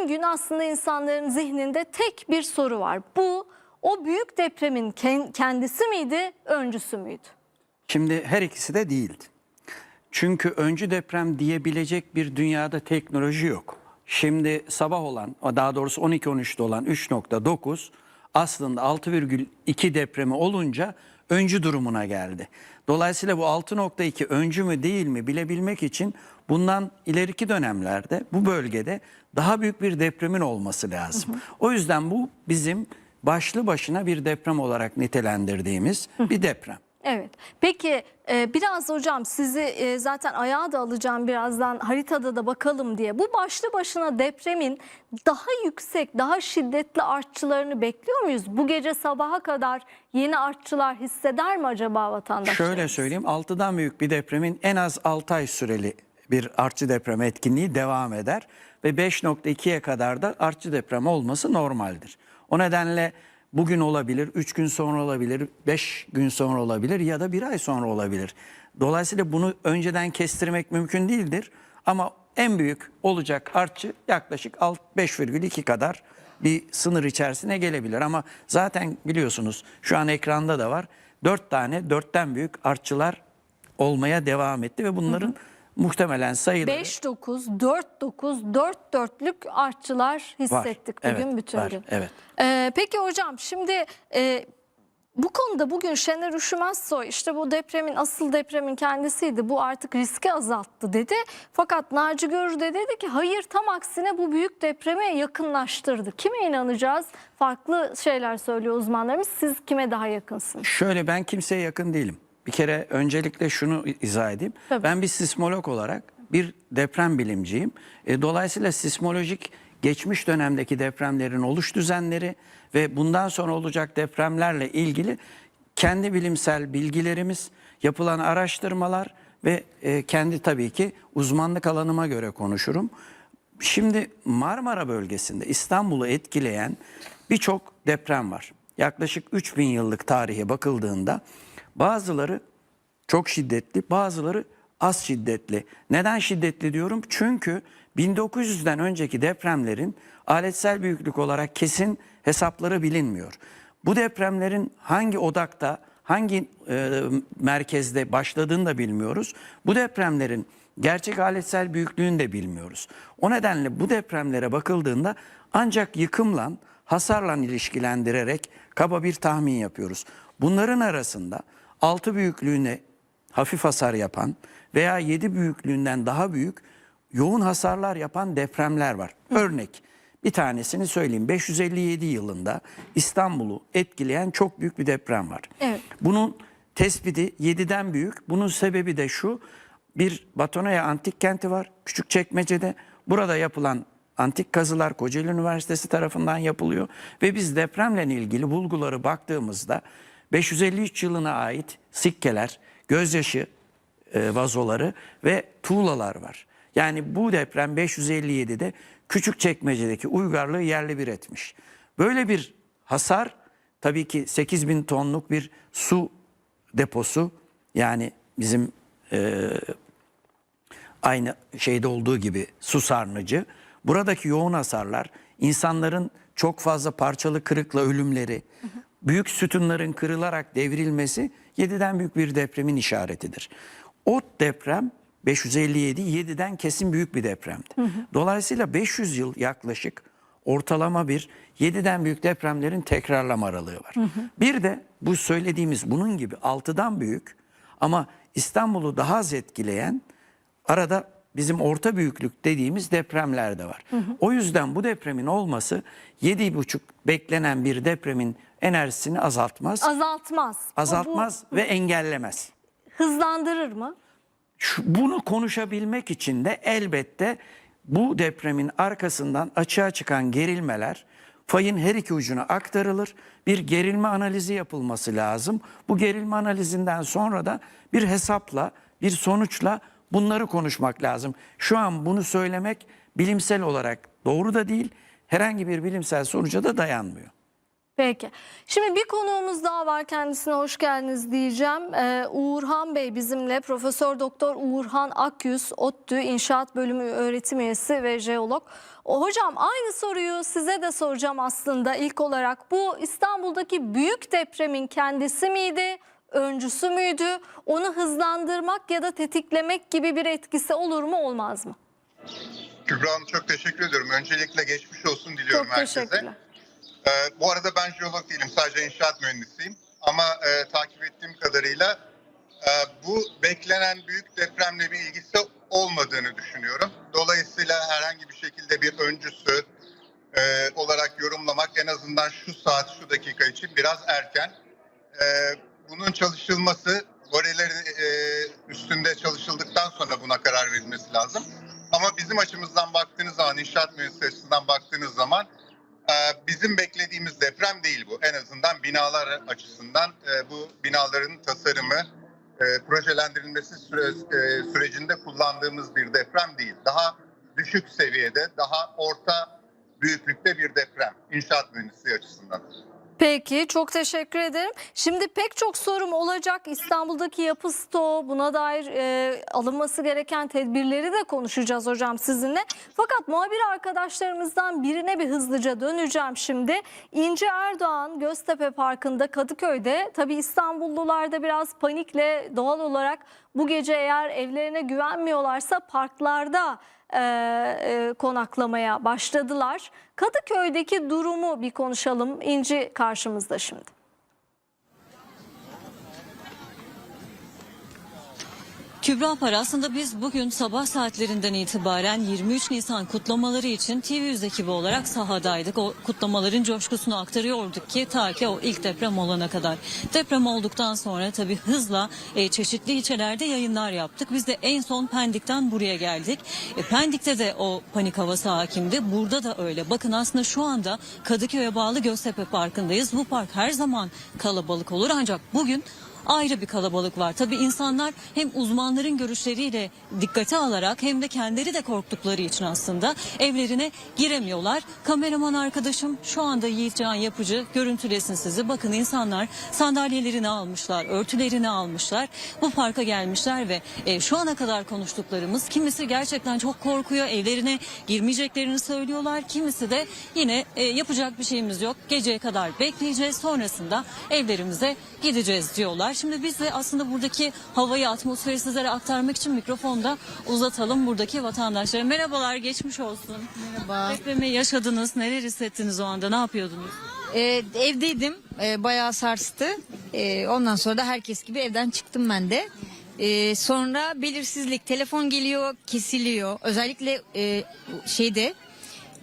bütün gün aslında insanların zihninde tek bir soru var. Bu o büyük depremin ken- kendisi miydi, öncüsü müydü? Şimdi her ikisi de değildi. Çünkü öncü deprem diyebilecek bir dünyada teknoloji yok. Şimdi sabah olan, daha doğrusu 12-13'te olan 3.9 aslında 6,2 depremi olunca öncü durumuna geldi. Dolayısıyla bu 6.2 öncü mü değil mi bilebilmek için bundan ileriki dönemlerde bu bölgede daha büyük bir depremin olması lazım. O yüzden bu bizim başlı başına bir deprem olarak nitelendirdiğimiz bir deprem. Evet. Peki e, biraz hocam sizi e, zaten ayağa da alacağım birazdan haritada da bakalım diye. Bu başlı başına depremin daha yüksek, daha şiddetli artçılarını bekliyor muyuz? Bu gece sabaha kadar yeni artçılar hisseder mi acaba vatandaşlar? Şöyle söyleyeyim 6'dan büyük bir depremin en az 6 ay süreli bir artçı deprem etkinliği devam eder ve 5.2'ye kadar da artçı deprem olması normaldir. O nedenle bugün olabilir, 3 gün sonra olabilir, 5 gün sonra olabilir ya da 1 ay sonra olabilir. Dolayısıyla bunu önceden kestirmek mümkün değildir ama en büyük olacak artçı yaklaşık alt- 5,2 kadar bir sınır içerisine gelebilir. Ama zaten biliyorsunuz şu an ekranda da var. 4 tane 4'ten büyük artçılar olmaya devam etti ve bunların muhtemelen sayıları 5-9, 4-9, 4-4'lük artçılar hissettik Var. bugün Evet, bütün var. gün. Evet. Ee, peki hocam şimdi e, bu konuda bugün Şener Üşümezsoy işte bu depremin asıl depremin kendisiydi. Bu artık riski azalttı dedi. Fakat Naci Görür de dedi ki hayır tam aksine bu büyük depreme yakınlaştırdı. Kime inanacağız? Farklı şeyler söylüyor uzmanlarımız. Siz kime daha yakınsınız? Şöyle ben kimseye yakın değilim. Bir kere öncelikle şunu izah edeyim. Tabii. Ben bir sismolog olarak bir deprem bilimciyim. E, dolayısıyla sismolojik geçmiş dönemdeki depremlerin oluş düzenleri ve bundan sonra olacak depremlerle ilgili kendi bilimsel bilgilerimiz, yapılan araştırmalar ve e, kendi tabii ki uzmanlık alanıma göre konuşurum. Şimdi Marmara bölgesinde İstanbul'u etkileyen birçok deprem var. Yaklaşık 3000 yıllık tarihe bakıldığında bazıları çok şiddetli, bazıları az şiddetli. Neden şiddetli diyorum? Çünkü 1900'den önceki depremlerin aletsel büyüklük olarak kesin hesapları bilinmiyor. Bu depremlerin hangi odakta, hangi e, merkezde başladığını da bilmiyoruz. Bu depremlerin gerçek aletsel büyüklüğünü de bilmiyoruz. O nedenle bu depremlere bakıldığında ancak yıkımla, hasarla ilişkilendirerek kaba bir tahmin yapıyoruz. Bunların arasında 6 büyüklüğüne hafif hasar yapan veya 7 büyüklüğünden daha büyük yoğun hasarlar yapan depremler var. Örnek bir tanesini söyleyeyim. 557 yılında İstanbul'u etkileyen çok büyük bir deprem var. Evet. Bunun tespiti 7'den büyük. Bunun sebebi de şu. Bir Batonoya Antik Kenti var Küçükçekmece'de. Burada yapılan antik kazılar Kocaeli Üniversitesi tarafından yapılıyor. Ve biz depremle ilgili bulguları baktığımızda 553 yılına ait sikkeler, gözyaşı e, vazoları ve tuğlalar var. Yani bu deprem 557'de Küçükçekmece'deki uygarlığı yerle bir etmiş. Böyle bir hasar tabii ki 8 bin tonluk bir su deposu yani bizim e, aynı şeyde olduğu gibi su sarnıcı. Buradaki yoğun hasarlar insanların çok fazla parçalı kırıkla ölümleri, büyük sütunların kırılarak devrilmesi 7'den büyük bir depremin işaretidir. O deprem 557 7'den kesin büyük bir depremdi. Dolayısıyla 500 yıl yaklaşık ortalama bir 7'den büyük depremlerin tekrarlama aralığı var. Bir de bu söylediğimiz bunun gibi 6'dan büyük ama İstanbul'u daha az etkileyen arada bizim orta büyüklük dediğimiz depremler de var. O yüzden bu depremin olması 7,5 beklenen bir depremin enerjisini azaltmaz, Azaltmaz. O bu azaltmaz ve engellemez. hızlandırır mı? Şu, bunu konuşabilmek için de elbette bu depremin arkasından açığa çıkan gerilmeler fayın her iki ucuna aktarılır. Bir gerilme analizi yapılması lazım. Bu gerilme analizinden sonra da bir hesapla, bir sonuçla bunları konuşmak lazım. Şu an bunu söylemek bilimsel olarak doğru da değil, herhangi bir bilimsel sonuca da dayanmıyor. Peki. Şimdi bir konuğumuz daha var. Kendisine hoş geldiniz diyeceğim. Ee, Uğurhan Bey bizimle. Profesör Doktor Uğurhan Akyüz, ODTÜ İnşaat Bölümü öğretim üyesi ve jeolog. Hocam aynı soruyu size de soracağım aslında ilk olarak. Bu İstanbul'daki büyük depremin kendisi miydi? Öncüsü müydü? Onu hızlandırmak ya da tetiklemek gibi bir etkisi olur mu olmaz mı? Kübra Hanım çok teşekkür ediyorum. Öncelikle geçmiş olsun diliyorum Çok herkese. teşekkürler. Ee, bu arada ben jeolog değilim. Sadece inşaat mühendisiyim. Ama e, takip ettiğim kadarıyla e, bu beklenen büyük depremle bir ilgisi olmadığını düşünüyorum. Dolayısıyla herhangi bir şekilde bir öncüsü e, olarak yorumlamak en azından şu saat, şu dakika için biraz erken. E, bunun çalışılması, varelerin e, üstünde çalışıldıktan sonra buna karar verilmesi lazım. Ama bizim açımızdan baktığınız zaman, inşaat açısından baktığınız zaman e, bizim beklediğimiz deprem değil bu. En azından binalar açısından e, bu binaların tasarımı, e, projelendirilmesi süre, e, sürecinde kullandığımız bir deprem değil. Daha düşük seviyede, daha orta büyüklükte bir deprem inşaat mühendisliği. Peki çok teşekkür ederim. Şimdi pek çok sorum olacak. İstanbul'daki yapı stoğu buna dair e, alınması gereken tedbirleri de konuşacağız hocam sizinle. Fakat muhabir arkadaşlarımızdan birine bir hızlıca döneceğim şimdi. İnce Erdoğan Göztepe Parkı'nda Kadıköy'de tabii İstanbullular da biraz panikle doğal olarak bu gece eğer evlerine güvenmiyorlarsa parklarda e, e, konaklamaya başladılar. Kadıköy'deki durumu bir konuşalım. İnci karşımızda şimdi. Kübra Par aslında biz bugün sabah saatlerinden itibaren 23 Nisan kutlamaları için TV100 ekibi olarak sahadaydık. O kutlamaların coşkusunu aktarıyorduk ki ta ki o ilk deprem olana kadar. Deprem olduktan sonra tabii hızla e, çeşitli ilçelerde yayınlar yaptık. Biz de en son Pendik'ten buraya geldik. E, Pendik'te de o panik havası hakimdi. Burada da öyle. Bakın aslında şu anda Kadıköy'e bağlı Göztepe Parkı'ndayız. Bu park her zaman kalabalık olur ancak bugün ayrı bir kalabalık var. Tabii insanlar hem uzmanların görüşleriyle dikkate alarak hem de kendileri de korktukları için aslında evlerine giremiyorlar. Kameraman arkadaşım şu anda Yiğitcan Yapıcı görüntülesin sizi. Bakın insanlar sandalyelerini almışlar, örtülerini almışlar. Bu parka gelmişler ve e, şu ana kadar konuştuklarımız kimisi gerçekten çok korkuyor. Evlerine girmeyeceklerini söylüyorlar. Kimisi de yine e, yapacak bir şeyimiz yok. Geceye kadar bekleyeceğiz. Sonrasında evlerimize gideceğiz diyorlar. Şimdi biz de aslında buradaki havayı, atmosferi sizlere aktarmak için mikrofonda uzatalım buradaki vatandaşlara. Merhabalar, geçmiş olsun. Merhaba. Depremi yaşadınız, neler hissettiniz o anda, ne yapıyordunuz? Ee, evdeydim. Ee, bayağı sarstı. Ee, ondan sonra da herkes gibi evden çıktım ben de. Ee, sonra belirsizlik. Telefon geliyor, kesiliyor. Özellikle e, şeyde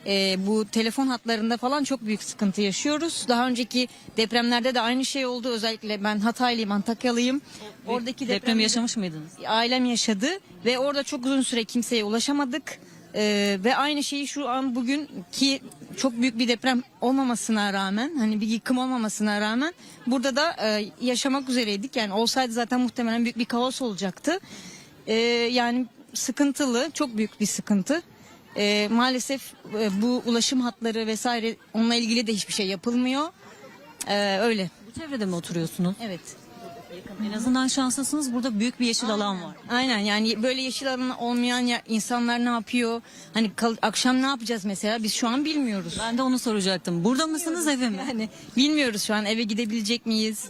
e, bu telefon hatlarında falan çok büyük sıkıntı yaşıyoruz. Daha önceki depremlerde de aynı şey oldu. Özellikle ben Hataylıyım, Antakyalıyım. Oradaki Deprem depremde- yaşamış mıydınız? ailem yaşadı ve orada çok uzun süre kimseye ulaşamadık. Ee, ve aynı şeyi şu an bugün ki çok büyük bir deprem olmamasına rağmen hani bir yıkım olmamasına rağmen burada da e, yaşamak üzereydik. Yani olsaydı zaten muhtemelen büyük bir kaos olacaktı. Ee, yani sıkıntılı, çok büyük bir sıkıntı. Ee, maalesef e, bu ulaşım hatları vesaire onunla ilgili de hiçbir şey yapılmıyor. Ee, öyle. Bu çevrede mi oturuyorsunuz? Evet. En azından şanslısınız, burada büyük bir yeşil alan var. Aynen yani böyle yeşil alan olmayan ya- insanlar ne yapıyor? Hani kal- akşam ne yapacağız mesela? Biz şu an bilmiyoruz. Ben de onu soracaktım. Burada mısınız, eve mi? Yani bilmiyoruz şu an eve gidebilecek miyiz?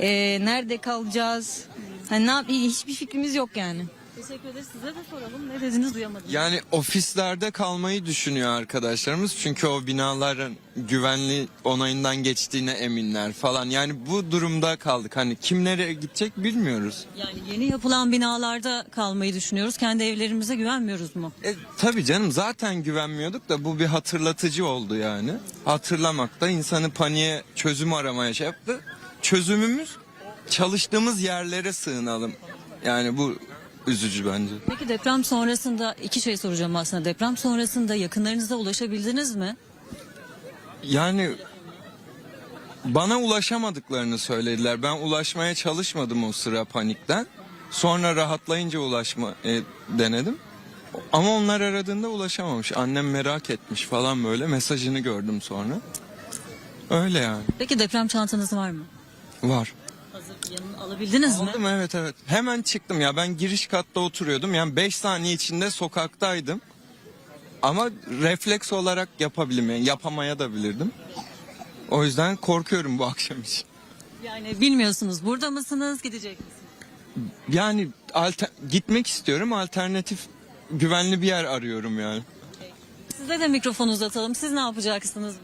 Ee, nerede kalacağız? Hani ne yap- hiçbir fikrimiz yok yani. Teşekkür ederiz. Size de soralım. Ne dediniz duyamadım. Yani ofislerde kalmayı düşünüyor arkadaşlarımız. Çünkü o binaların güvenli onayından geçtiğine eminler falan. Yani bu durumda kaldık. Hani kim nereye gidecek bilmiyoruz. Yani yeni yapılan binalarda kalmayı düşünüyoruz. Kendi evlerimize güvenmiyoruz mu? E, tabii canım zaten güvenmiyorduk da bu bir hatırlatıcı oldu yani. Hatırlamak da insanı paniğe çözüm aramaya şey yaptı. Çözümümüz çalıştığımız yerlere sığınalım. Yani bu üzücü bence. Peki deprem sonrasında iki şey soracağım aslında. Deprem sonrasında yakınlarınıza ulaşabildiniz mi? Yani bana ulaşamadıklarını söylediler. Ben ulaşmaya çalışmadım o sıra panikten. Sonra rahatlayınca ulaşma e, denedim. Ama onlar aradığında ulaşamamış. Annem merak etmiş falan böyle mesajını gördüm sonra. Öyle yani. Peki deprem çantanız var mı? Var. Yanına alabildiniz mi? Aldım evet evet. Hemen çıktım ya ben giriş katta oturuyordum. Yani 5 saniye içinde sokaktaydım. Ama refleks olarak yapabildim yani yapamaya da bilirdim. O yüzden korkuyorum bu akşam için. Yani bilmiyorsunuz burada mısınız gidecek misiniz? Yani alter- gitmek istiyorum alternatif güvenli bir yer arıyorum yani. Size de mikrofon uzatalım. Siz ne yapacaksınız?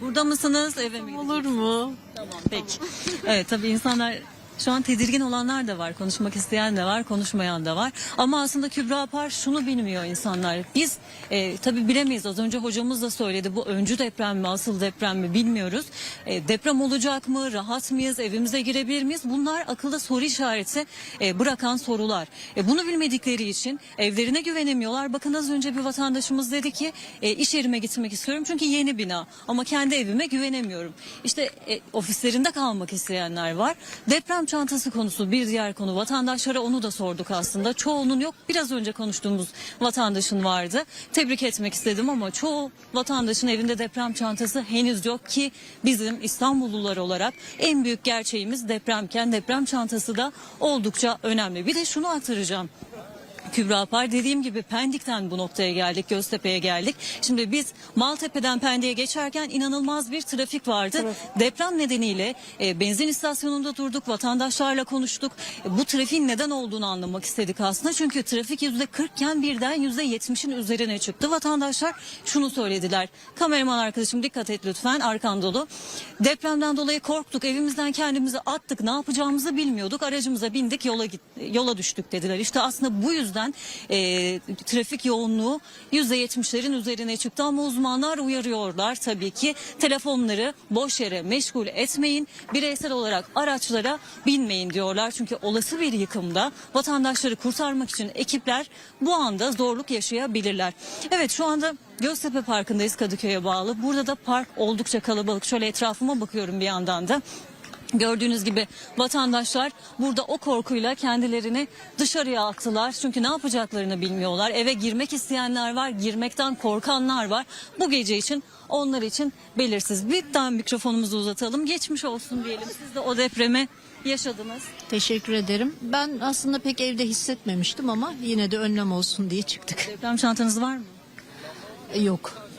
Burada mısınız? Eve mi Olur mu? Tamam peki. evet tabii insanlar şu an tedirgin olanlar da var. Konuşmak isteyen de var, konuşmayan da var. Ama aslında Kübra Par şunu bilmiyor insanlar. Biz e, tabii bilemeyiz. Az önce hocamız da söyledi. Bu öncü deprem mi, asıl deprem mi bilmiyoruz. E, deprem olacak mı? Rahat mıyız? Evimize girebilir miyiz? Bunlar akılda soru işareti e, bırakan sorular. E, bunu bilmedikleri için evlerine güvenemiyorlar. Bakın az önce bir vatandaşımız dedi ki e, iş yerime gitmek istiyorum çünkü yeni bina ama kendi evime güvenemiyorum. İşte e, ofislerinde kalmak isteyenler var. Deprem çantası konusu bir diğer konu. Vatandaşlara onu da sorduk aslında. Çoğunun yok. Biraz önce konuştuğumuz vatandaşın vardı. Tebrik etmek istedim ama çoğu vatandaşın evinde deprem çantası henüz yok ki bizim İstanbullular olarak en büyük gerçeğimiz depremken deprem çantası da oldukça önemli. Bir de şunu aktaracağım. Kübra Par dediğim gibi Pendik'ten bu noktaya geldik, Göztepe'ye geldik. Şimdi biz Maltepe'den Pendik'e geçerken inanılmaz bir trafik vardı. Deprem nedeniyle e, benzin istasyonunda durduk, vatandaşlarla konuştuk. E, bu trafiğin neden olduğunu anlamak istedik aslında. Çünkü trafik yüzde 40 iken birden yüzde 70'in üzerine çıktı. Vatandaşlar şunu söylediler. Kameraman arkadaşım dikkat et lütfen arkan dolu. Depremden dolayı korktuk, evimizden kendimizi attık, ne yapacağımızı bilmiyorduk. Aracımıza bindik, yola git, yola düştük dediler. İşte aslında bu yüzden e, trafik yoğunluğu %70'lerin üzerine çıktı ama uzmanlar uyarıyorlar tabii ki telefonları boş yere meşgul etmeyin. Bireysel olarak araçlara binmeyin diyorlar. Çünkü olası bir yıkımda vatandaşları kurtarmak için ekipler bu anda zorluk yaşayabilirler. Evet şu anda Göztepe Parkı'ndayız Kadıköy'e bağlı. Burada da park oldukça kalabalık. Şöyle etrafıma bakıyorum bir yandan da. Gördüğünüz gibi vatandaşlar burada o korkuyla kendilerini dışarıya attılar. Çünkü ne yapacaklarını bilmiyorlar. Eve girmek isteyenler var, girmekten korkanlar var. Bu gece için onlar için belirsiz. Bir daha mikrofonumuzu uzatalım. Geçmiş olsun diyelim. Siz de o depremi yaşadınız. Teşekkür ederim. Ben aslında pek evde hissetmemiştim ama yine de önlem olsun diye çıktık. Deprem çantanız var mı? Yok.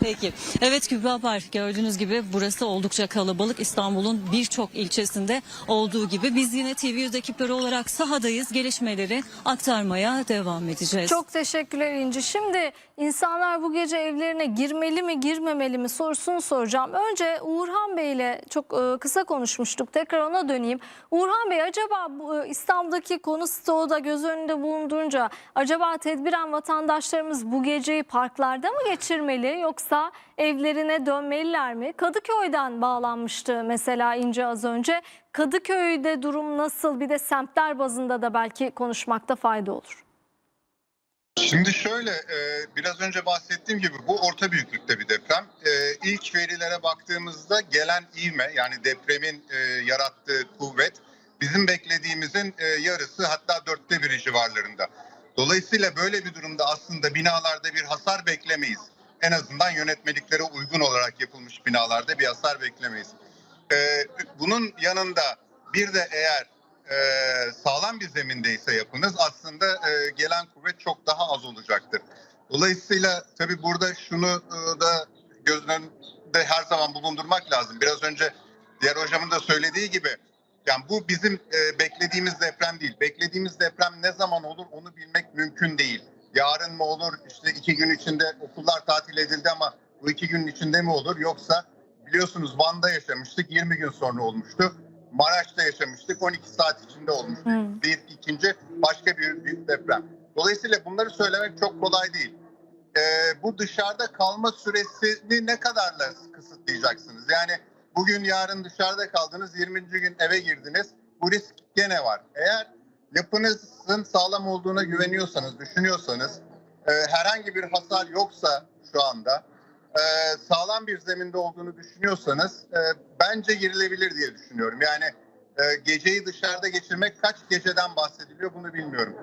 Peki. Evet Kübra Park gördüğünüz gibi burası oldukça kalabalık. İstanbul'un birçok ilçesinde olduğu gibi biz yine TV100 ekipleri olarak sahadayız. Gelişmeleri aktarmaya devam edeceğiz. Çok teşekkürler İnci. Şimdi insanlar bu gece evlerine girmeli mi girmemeli mi sorusunu soracağım. Önce Uğurhan Bey ile çok e, kısa konuşmuştuk. Tekrar ona döneyim. Uğurhan Bey acaba e, İstanbul'daki konu stoğu da göz önünde bulundurunca acaba tedbiren vatandaşlarımız bu geceyi parklarda mı geçirmeli yoksa evlerine dönmeliler mi? Kadıköy'den bağlanmıştı mesela İnci az önce. Kadıköy'de durum nasıl? Bir de semtler bazında da belki konuşmakta fayda olur. Şimdi şöyle e, biraz önce bahsettiğim gibi bu orta büyüklükte bir deprem. E, ilk verilere baktığımızda gelen ivme yani depremin e, yarattığı kuvvet bizim beklediğimizin yarısı hatta dörtte biri civarlarında. Dolayısıyla böyle bir durumda aslında binalarda bir hasar beklemeyiz. En azından yönetmeliklere uygun olarak yapılmış binalarda bir hasar beklemeyiz. E, bunun yanında bir de eğer e, sağlam bir zemindeyse yapınız aslında e, gelen kuvvet çok daha az olacaktır. Dolayısıyla tabii burada şunu e, da göz önünde her zaman bulundurmak lazım. Biraz önce diğer hocamın da söylediği gibi yani bu bizim e, beklediğimiz deprem değil. Beklediğimiz deprem ne zaman olur onu bilmek mümkün değil. Yarın mı olur işte iki gün içinde okullar tatil edildi ama bu iki günün içinde mi olur yoksa biliyorsunuz Van'da yaşamıştık 20 gün sonra olmuştu. Maraş'ta yaşamıştık 12 saat içinde olmuştu. Hmm. Bir ikinci başka bir büyük deprem. Dolayısıyla bunları söylemek çok kolay değil. Ee, bu dışarıda kalma süresini ne kadarla kısıtlayacaksınız? Yani bugün yarın dışarıda kaldınız 20. gün eve girdiniz. Bu risk gene var. Eğer yapınızın sağlam olduğuna güveniyorsanız, düşünüyorsanız e, herhangi bir hasar yoksa şu anda e, sağlam bir zeminde olduğunu düşünüyorsanız e, bence girilebilir diye düşünüyorum. Yani e, geceyi dışarıda geçirmek kaç geceden bahsediliyor bunu bilmiyorum.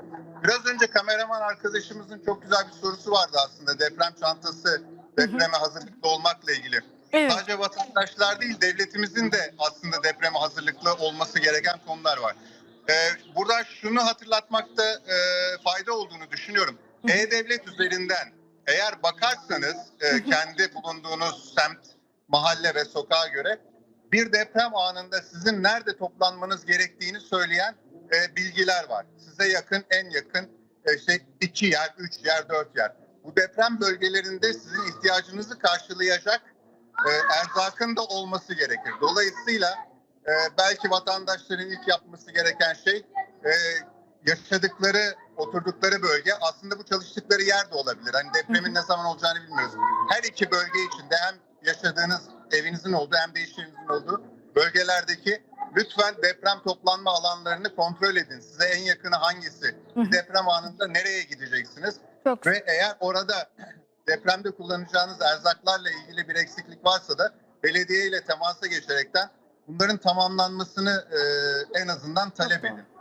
Biraz önce kameraman arkadaşımızın çok güzel bir sorusu vardı aslında deprem çantası depreme hazırlıklı olmakla ilgili. Evet. Sadece vatandaşlar değil devletimizin de aslında depreme hazırlıklı olması gereken konular var. Ee, burada şunu hatırlatmakta e, fayda olduğunu düşünüyorum. E-Devlet üzerinden eğer bakarsanız e, kendi bulunduğunuz semt, mahalle ve sokağa göre bir deprem anında sizin nerede toplanmanız gerektiğini söyleyen e, bilgiler var. Size yakın, en yakın e, işte iki yer, üç yer, dört yer. Bu deprem bölgelerinde sizin ihtiyacınızı karşılayacak e, erzakın da olması gerekir. Dolayısıyla e, belki vatandaşların ilk yapması gereken şey e, yaşadıkları, oturdukları bölge aslında bu çalıştıkları yer de olabilir. Hani depremin ne zaman olacağını bilmiyoruz. Her iki bölge içinde hem yaşadığınız evinizin olduğu hem de iş yerinizin olduğu bölgelerdeki lütfen deprem toplanma alanlarını kontrol edin. Size en yakını hangisi? Deprem anında nereye gideceksiniz? Çok Ve eğer orada depremde kullanacağınız erzaklarla ilgili bir eksiklik varsa da belediye ile temasa geçerekten bunların tamamlanmasını e, en azından talep edin.